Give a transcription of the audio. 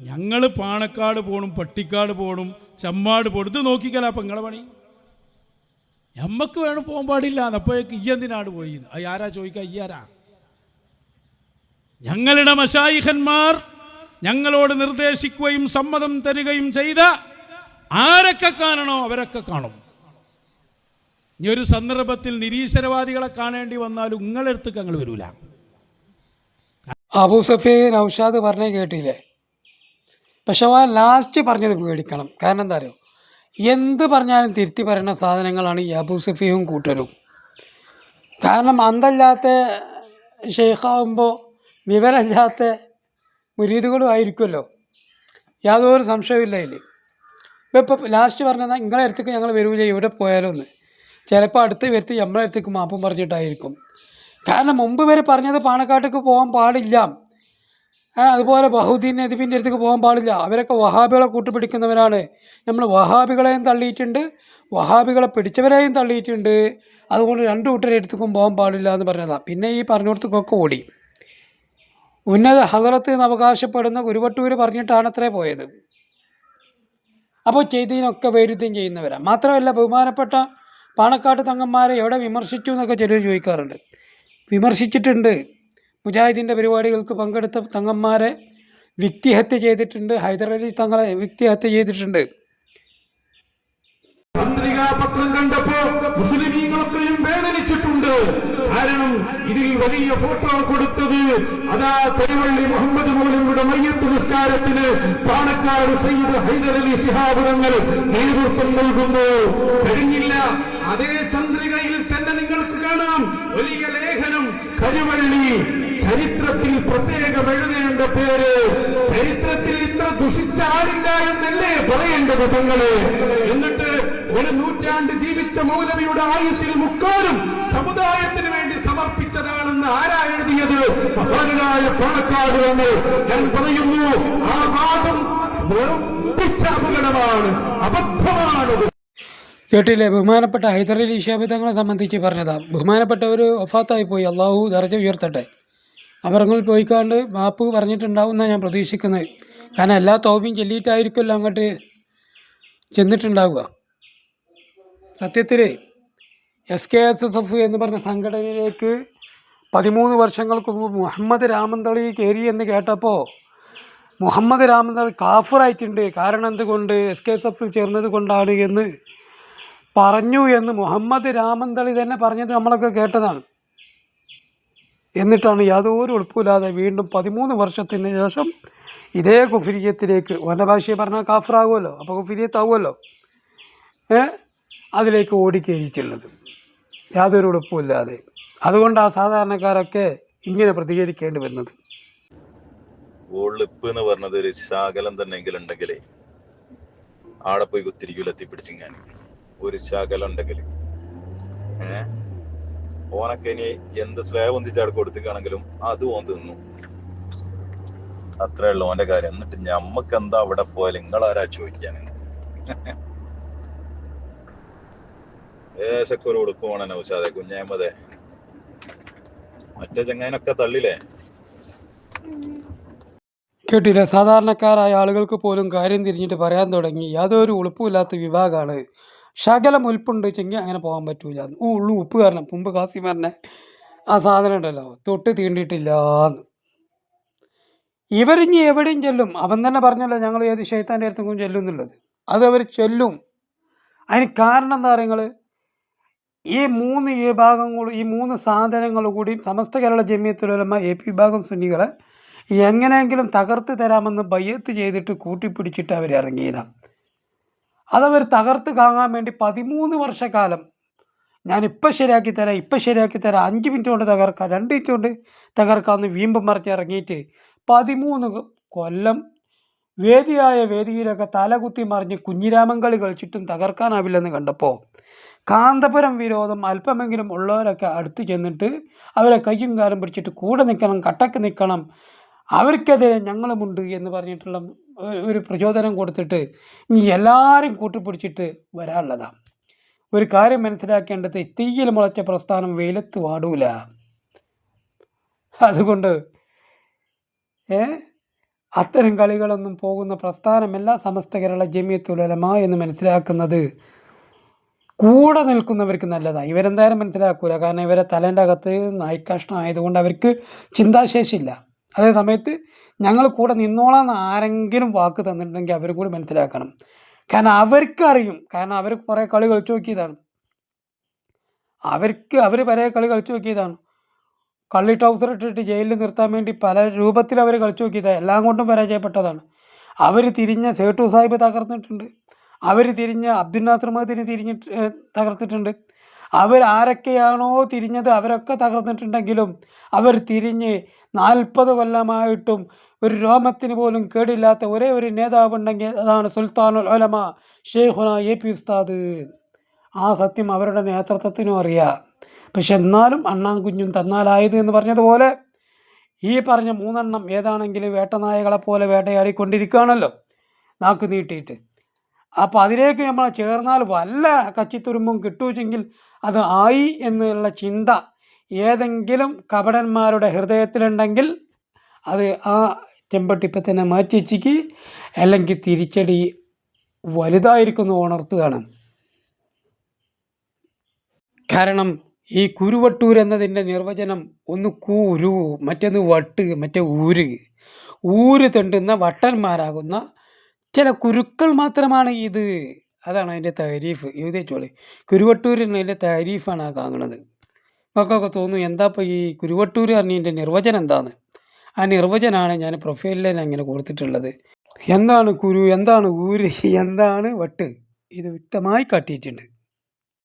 ഞങ്ങൾ പാണക്കാട് പോണും പട്ടിക്കാട് പോണും ചമ്മാട് പോണും. ഇത് നോക്കിക്കല അപ്പം നിങ്ങളെ പണി. നമ്മക്ക് വേണം പോകാൻ പാടില്ല. അപ്പോഴേക്ക് ഈ എന്തിനാട് പോയി? ആരാ ചോദിക്കുക ഈ ആരാ? ഞങ്ങളുടെ മഷായിഖന്മാർ ഞങ്ങളോട് നിർദ്ദേശിക്കുകയും സമ്മതം തരികയും ചെയ്ത ആരൊക്കെ കാണണോ അവരൊക്കെ കാണും. ഇനി ഒരു സന്ദർഭത്തിൽ നിരീശ്വരവാദികളെ കാണേണ്ടി വന്നാലും നിങ്ങളെടുത്തേക്ക് ഞങ്ങൾ വരൂല. അബൂ സഫി നൗഷാദ് പറഞ്ഞേ കേട്ടില്ലേ? പക്ഷെ ആ ലാസ്റ്റ് പറഞ്ഞത് പേടിക്കണം. കാരണം എന്താ അറിയോ? എന്ത് പറഞ്ഞാലും തിരുത്തി പറയുന്ന സാധനങ്ങളാണ് ഈ അബൂ കൂട്ടരും. കാരണം അന്തല്ലാത്ത ഷെയ്ഖാവുമ്പോൾ വിവരമില്ലാത്ത മുരീദുകളും ആയിരിക്കുമല്ലോ. യാതൊരു സംശയമില്ല ഇല്ലേ ഇപ്പം ഇപ്പം ലാസ്റ്റ് പറഞ്ഞാൽ നിങ്ങളെ അടുത്തേക്ക് ഞങ്ങൾ വരൂല ഇവിടെ പോയാലോ എന്ന്. ചിലപ്പോൾ അടുത്ത് വരുത്തി നമ്മളെ അടുത്തേക്ക് മാപ്പും പറഞ്ഞിട്ടായിരിക്കും. കാരണം മുമ്പ് വരെ പറഞ്ഞത് പാണക്കാട്ടേക്ക് പോകാൻ പാടില്ല. അതുപോലെ ബഹുദ്ദീൻ നദിബിന്റെ അടുത്തേക്ക് പോകാൻ പാടില്ല. അവരൊക്കെ വഹാബികളെ കൂട്ടുപിടിക്കുന്നവരാണ്. നമ്മൾ വഹാബികളെയും തള്ളിയിട്ടുണ്ട്. വഹാബികളെ പിടിച്ചവരെയും തള്ളിയിട്ടുണ്ട്. അതുകൊണ്ട് രണ്ട് കൂട്ടരെ അടുത്തേക്കും പോകാൻ പാടില്ല എന്ന് പറഞ്ഞതാണ് പിന്നെ ഈ പറഞ്ഞിടത്തേക്കൊക്കെ ഓടി. ഉന്നത ഹദറത്ത് എന്ന് അവകാശപ്പെടുന്ന ഗുരുവട്ടൂർ പറഞ്ഞിട്ടാണ് അത്രേ പോയത്. അപ്പോൾ ചെയ്തതിനൊക്കെ വൈരുദ്ധ്യം ചെയ്യുന്നവരാണ് മാത്രമല്ല ബഹുമാനപ്പെട്ട പാണക്കാട്ട് തങ്ങന്മാരെ എവിടെ വിമർശിച്ചു എന്നൊക്കെ ചിലർ ചോദിക്കാറുണ്ട്. വിമർശിച്ചിട്ടുണ്ട്. മുജാഹിദിന്റെ പരിപാടികൾക്ക് പങ്കെടുത്ത തങ്ങന്മാരെ വ്യക്തിഹത്യ ചെയ്തിട്ടുണ്ട്. ഹൈദരലി തങ്ങളെ വ്യക്തിഹത്യ ചെയ്തിട്ടുണ്ട്. പത്രം കണ്ടപ്പോ മുസ്ലിമീങ്ങളൊക്കെയും വേദനിച്ചിട്ടുണ്ട്. കാരണം ഇതിൽ വലിയ ഫോട്ടോ കൊടുത്തത് അതാ പെരുവള്ളി മുഹമ്മദ് മൗലവിയുടെ മയ്യത്ത് നിസ്കാരത്തിന് പാണക്കാട് സയ്യിദ് ഹൈദരലി ശിഹാബുരങ്ങൾ നേതൃത്വം നൽകുന്നു. കഴിഞ്ഞില്ല. അതേ ചന്ദ്രികയിൽ തന്നെ നിങ്ങൾക്ക് കാണാം. വലിയ ലേഖനം കരുവള്ളി ചരിത്രത്തിൽ പ്രത്യേകം എഴുതേണ്ട പേര് ചരിത്രത്തിൽ ഇത്ര ദുഷിച്ച ആരില്ല എന്നല്ലേ പറയേണ്ടത് തങ്ങൾ? എന്നിട്ട് ഒരു നൂറ്റാണ്ട് ജീവിച്ച മൗലവിയുടെ ആയുസ്സിൽ മുക്കാലും സമുദായത്തിന് വേണ്ടി സമർപ്പിച്ചതാണെന്ന് ആരാ എഴുതിയത്? മഹാനായ പാണക്കാട് എന്ന് ഞാൻ പറയുന്നു ആ വാദം പിച്ച അപകടമാണ് അബദ്ധമാണത്. കേട്ടില്ലേ? ബഹുമാനപ്പെട്ട ഹൈദരലി ഷാബി തങ്ങളെ സംബന്ധിച്ച് പറഞ്ഞതാണ് ബഹുമാനപ്പെട്ടവർ ഒഫാത്തായി പോയി. അള്ളാഹു ദർജ ഉയർത്തട്ടെ. അവരങ്ങളിൽ പോയിക്കാണ്ട് മാപ്പ് പറഞ്ഞിട്ടുണ്ടാവും എന്നാണ് ഞാൻ പ്രതീക്ഷിക്കുന്നത്. കാരണം എല്ലാ തോപിയും ചൊല്ലിയിട്ടായിരിക്കുമല്ലോ അങ്ങോട്ട് ചെന്നിട്ടുണ്ടാവുക. സത്യത്തിൽ S K S S F എന്ന് പറഞ്ഞ സംഘടനയിലേക്ക് പതിമൂന്ന് വർഷങ്ങൾക്ക് മുമ്പ് മുഹമ്മദ് രാമന്തളി കയറി എന്ന് കേട്ടപ്പോൾ മുഹമ്മദ് രാമന്തളി കാഫറായിട്ടുണ്ട്. കാരണം എന്തുകൊണ്ട്? എസ് കെ എസ് എഫിൽ ചേർന്നത് കൊണ്ടാണ് എന്ന് പറഞ്ഞു എന്ന് മുഹമ്മദ് രാമന്തളി തന്നെ പറഞ്ഞത് നമ്മളൊക്കെ കേട്ടതാണ്. എന്നിട്ടാണ് യാതൊരു എളുപ്പമില്ലാതെ വീണ്ടും പതിമൂന്ന് വർഷത്തിന് ശേഷം ഇതേ കുഫിരിയത്തിലേക്ക് ഓന്റെ ഭാഷയെ പറഞ്ഞാൽ കാഫറാകുമല്ലോ അപ്പോൾ കുഫിരിയത്താവുമല്ലോ അതിലേക്ക് ഓടിക്കേരിച്ചുള്ളത് യാതൊരു എളുപ്പമില്ലാതെ അതുകൊണ്ട് ആ സാധാരണക്കാരൊക്കെ ഇങ്ങനെ പ്രതികരിക്കേണ്ടി വരുന്നത്. ഒളിപ്പ് എന്ന് പറഞ്ഞത് ഒരു ശകലം തന്നെങ്കിലും ഉണ്ടെങ്കിലേ ആടെ പോയി കുത്തിരിക്കൂല എത്തിപ്പിടിച്ചിങ്ങാൻ ഒരു ശകലം ഉണ്ടെങ്കിൽ ഏ? ഓനൊക്കെ ഇനി എന്ത് സ്ലേവ് ഒന്നിച്ചാട് കൊടുത്തിക്കാണെങ്കിലും അത് ഓൻ തിന്നു. അത്രേ ഉള്ളൂ ഓന്റെ കാര്യം. എന്നിട്ട് ഞമ്മക്ക് എന്താ അവിടെ പോയാലും നിങ്ങൾ ചോദിക്കാനെന്ന് ഏശൊക്കെ ഒരു ഉടുപ്പ് വേണം നൗഷാദെ കുഞ്ഞാമതെ മറ്റേ ചെങ്ങാനൊക്കെ തള്ളിലേ കേട്ടില്ല? സാധാരണക്കാരായ ആളുകൾക്ക് പോലും കാര്യം തിരിഞ്ഞിട്ട് പറയാൻ തുടങ്ങി. യാതൊരു ഉളുപ്പുമില്ലാത്ത വിഭാഗമാണ് ശകലം ഉൽപ്പുണ്ട് ചെങ്കിൽ അങ്ങനെ പോകാൻ പറ്റൂല. ഊ ഉള്ളു ഉപ്പ് കാരണം മുമ്പ് കാസിമാറിനെ ആ സാധനം ഉണ്ടല്ലോ തൊട്ട് തീണ്ടിയിട്ടില്ല എന്ന്. ഇവരിഞ്ഞ് എവിടെയും ചെല്ലും. അവൻ തന്നെ പറഞ്ഞല്ലോ ഞങ്ങൾ ഏത് ഷെയ്ത്താന്റെ അടുത്തെങ്കിലും ചെല്ലും എന്നുള്ളത് അത് അവർ ചെല്ലും. അതിന് കാരണം എന്താ പറയുക ഈ മൂന്ന് വിഭാഗങ്ങളും ഈ മൂന്ന് സാധനങ്ങൾ കൂടി സമസ്ത കേരള ജമ്മിയത്തിലുള്ള എ പി വിഭാഗം സുന്നികളെ എങ്ങനെയെങ്കിലും തകർത്ത് തരാമെന്ന് ബയ്യത്ത് ചെയ്തിട്ട് കൂട്ടിപ്പിടിച്ചിട്ട് അവർ ഇറങ്ങിയതാണ് അതവർ തകർത്ത് കാങ്ങാൻ വേണ്ടി പതിമൂന്ന് വർഷക്കാലം ഞാൻ ഇപ്പം ശരിയാക്കി തരാം ഇപ്പം ശരിയാക്കി തരാം. അഞ്ച് മിനിറ്റ് കൊണ്ട് തകർക്കാം രണ്ട് മിനിറ്റ് കൊണ്ട് തകർക്കാമെന്ന് വീമ്പം മറിച്ച് ഇറങ്ങിയിട്ട് പതിമൂന്ന് കൊല്ലം വേദിയായ വേദിയിലൊക്കെ തലകുത്തി മറിഞ്ഞ് കുഞ്ഞിരാമൻ കളി കളിച്ചിട്ടും തകർക്കാനാവില്ലെന്ന് കണ്ടപ്പോൾ കാന്തപുരം വിരോധം അല്പമെങ്കിലും ഉള്ളവരൊക്കെ അടുത്ത് ചെന്നിട്ട് അവരെ കയ്യും കാലം പിടിച്ചിട്ട് കൂടെ നിൽക്കണം കട്ടക്ക് നിൽക്കണം അവർക്കെതിരെ ഞങ്ങളുമുണ്ട് എന്ന് പറഞ്ഞിട്ടുള്ള ഒരു- പ്രചോദനം കൊടുത്തിട്ട് ഇനി എല്ലാവരും കൂട്ടിപ്പിടിച്ചിട്ട് വരാനുള്ളതാണ് ഒരു കാര്യം മനസ്സിലാക്കേണ്ടത് തീയിൽ മുളച്ച പ്രസ്ഥാനം വെയിലത്ത് വാടൂല. അതുകൊണ്ട് ഏ? അത്തരം കളികളൊന്നും പോകുന്ന പ്രസ്ഥാനമല്ല സമസ്ത കേരള ജമിയത്തുലമ എന്ന് മനസ്സിലാക്കുന്നത് കൂടെ നിൽക്കുന്നവർക്ക് നല്ലതാണ് ഇവരെന്തായാലും മനസ്സിലാക്കൂല. കാരണം ഇവരെ തലേന്റെ അകത്ത് നായ്ക്കഷ്ണം ആയതുകൊണ്ട് അവർക്ക് ചിന്താശേഷിയില്ല. അതേ സമയത്ത് ഞങ്ങൾ കൂടെ നിന്നോളാം എന്ന് ആരെങ്കിലും വാക്ക് തന്നിട്ടുണ്ടെങ്കിൽ അവരും കൂടി മനസ്സിലാക്കണം. കാരണം അവർക്കറിയും. കാരണം അവർ കുറേ കളി കളിച്ചു നോക്കിയതാണ്. അവർക്ക് അവർ പല കളി കളിച്ചു നോക്കിയതാണ്. കള്ളി ട്രൗസർ ഇട്ടിട്ട് ജയിലിൽ നിർത്താൻ വേണ്ടി പല രൂപത്തിൽ അവർ കളിച്ചു നോക്കിയതാണ് എല്ലാം കൊണ്ടും പരാജയപ്പെട്ടതാണ്. അവർ തിരിഞ്ഞ സേട്ടു സാഹിബ് തകർന്നിട്ടുണ്ട്. അവർ തിരിഞ്ഞ അബ്ദുൽ നാസർ മഹദിനെ തിരിഞ്ഞിട്ട് തകർത്തിട്ടുണ്ട്. അവർ ആരൊക്കെയാണോ തിരിഞ്ഞത്? അവരൊക്കെ തകർന്നിട്ടുണ്ടെങ്കിലും അവർ തിരിഞ്ഞ് നാൽപ്പത് കൊല്ലമായിട്ടും ഒരു രോമത്തിന് പോലും കേടില്ലാത്ത ഒരേ ഒരു നേതാവുണ്ടെങ്കിൽ അതാണ് സുൽത്താനുൽ ഉലമ ഷെയ്ഖുന എ പി ഉസ്താദ്. ആ സത്യം അവരുടെ നേതൃത്വത്തിനും അറിയാം. പക്ഷെ എന്നാലും അണ്ണാങ്കുഞ്ഞും തന്നാലായത് എന്ന് പറഞ്ഞതുപോലെ ഈ പറഞ്ഞ മൂന്നെണ്ണം ഏതാണെങ്കിലും വേട്ടനായകളെപ്പോലെ വേട്ടയാടിക്കൊണ്ടിരിക്കുകയാണല്ലോ. നാക്ക് നീട്ടിയിട്ട്. അപ്പോൾ അതിലേക്ക് നമ്മൾ ചേർന്നാൽ വല്ല കച്ചിത്തുരുമ്പും കിട്ടുവെച്ചെങ്കിൽ അത് ആയി എന്നുള്ള ചിന്ത ഏതെങ്കിലും കപടന്മാരുടെ ഹൃദയത്തിലുണ്ടെങ്കിൽ അത് ആ ചെമ്പട്ടിപ്പം തന്നെ മാറ്റി വെച്ചിക്ക് അല്ലെങ്കിൽ തിരിച്ചടി വലുതായിരിക്കുന്നു ഉണർത്തുകയാണ്. കാരണം ഈ കുരുവട്ടൂർ എന്നതിന്റെ നിർവചനം ഒന്ന് കുരു മറ്റൊന്ന് വട്ട് മറ്റേ ഊര്. ഊര് തെണ്ടുന്ന വട്ടന്മാരാകുന്ന ചില കുരുക്കൾ മാത്രമാണ് ഇത്. അതാണ് അതിന്റെ താരീഫ്. എഴുതിച്ചോളി കുരുവട്ടൂരിന് അതിന്റെ താരീഫാണ് ആ കാണുന്നത് നമുക്കൊക്കെ തോന്നും എന്താ ഇപ്പോൾ ഈ കുരുവട്ടൂർ അറിഞ്ഞതിന്റെ നിർവചനം എന്താണ് ആ നിർവചനമാണ് ഞാൻ പ്രൊഫൈലിൽ അങ്ങനെ കൊടുത്തിട്ടുള്ളത്. എന്താണ് കുരു? എന്താണ് ഊര്? എന്താണ് വട്ട്? ഇത് വ്യക്തമായി കാട്ടിയിട്ടുണ്ട്.